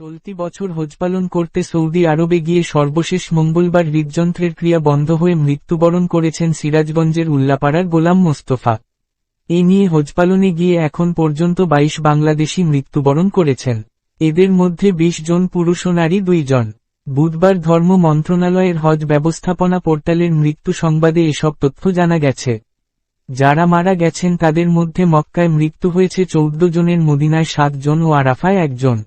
চলতি বছর হজ পালন করতে সৌদি আরবে গিয়ে সর্বশেষ মঙ্গলবার হৃদযন্ত্রের ক্রিয়া বন্ধ হয়ে মৃত্যুবরণ করেছেন সিরাজগঞ্জের উল্লাপাড়ার গোলাম মোস্তফা। এ নিয়ে হজ পালনে গিয়ে এখন পর্যন্ত ২২ বাংলাদেশি মৃত্যুবরণ করেছেন। এদের মধ্যে ২০ জন পুরুষ ও নারী দুইজন। বুধবার ধর্ম মন্ত্রণালয়ের হজ ব্যবস্থাপনা পোর্টালের মৃত্যু সংবাদে এসব তথ্য জানা গেছে। যারা মারা গেছেন তাদের মধ্যে মক্কায় মৃত্যু হয়েছে চৌদ্দ জনের মদিনায় সাত জন ও আরাফায় একজন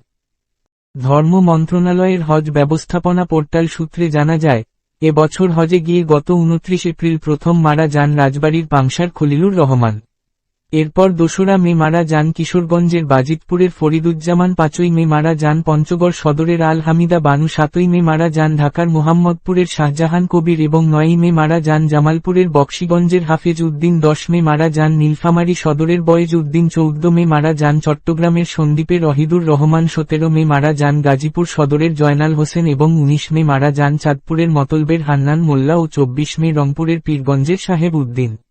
ধর্ম মন্ত্রণালয়ের হজ ব্যবস্থাপনা পোর্টাল সূত্রে জানা যায়, এ বছর হজে গিয়ে গত উনত্রিশ এপ্রিল প্রথম মারা যান রাজবাড়ির পাংশার খলিলুর রহমান। এরপর দোসরা মে মারা যান কিশোরগঞ্জের বাজিতপুরের ফরিদুজ্জামান, পাঁচই মে মারা যান পঞ্চগড় সদরের আল হামিদা বানু, সাতই মে মারা যান ঢাকার মোহাম্মদপুরের শাহজাহান কবির এবং নয়ই মে মারা যান জামালপুরের বক্সিগঞ্জের হাফেজ উদ্দিন, দশ মে মারা যান নীলফামারী সদরের বয়েজ উদ্দিন, চৌদ্দ মে মারা যান চট্টগ্রামের সন্দ্বীপের রহিদুর রহমান, সতেরো মে মারা যান গাজীপুর সদরের জয়নাল হোসেন এবং উনিশ মে মারা যান চাঁদপুরের মতলবের হান্নান মোল্লা ও চব্বিশ মে রংপুরের পীরগঞ্জের সাহেব উদ্দিন।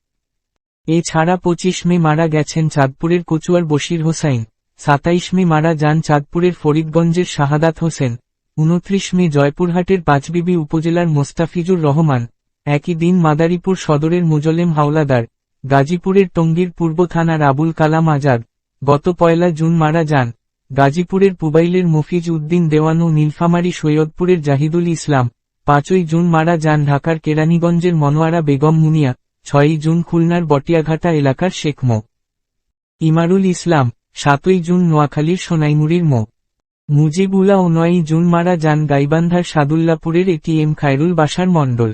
এছাড়া পঁচিশ মে মারা গেছেন চাঁদপুরের কচুয়ার বশির হোসাইন সাতাইশ মে মারা যান চাঁদপুরের ফরিদগঞ্জের শাহাদাত হোসেন উনত্রিশ মে জয়পুরহাটের পাঁচবিবি উপজেলার মোস্তাফিজুর রহমান, একই দিন মাদারীপুর সদরের মুজলেম হাওলাদার, গাজীপুরের টঙ্গীর পূর্ব থানার আবুল কালাম আজাদ, গত পয়লা জুন মারা যান, গাজীপুরের পুবাইলের মফিজ উদ্দিন দেওয়ান ও নীলফামারী সৈয়দপুরের জাহিদুল ইসলাম, পাঁচই জুন মারা যান ঢাকার কেরানীগঞ্জের মনোয়ারা বেগম মুনিয়া ছয়ই জুন খুলনার বটিয়াঘাটা এলাকার শেখ মো। ইমারুল ইসলাম, সাতই জুন নোয়াখালীর সোনাইমুড়ির মো। মুজিবুলা ও নয়ই জুন মারা যান গাইবান্ধার সাদুল্লাপুরের এটিএম খায়রুল বাসার মণ্ডল।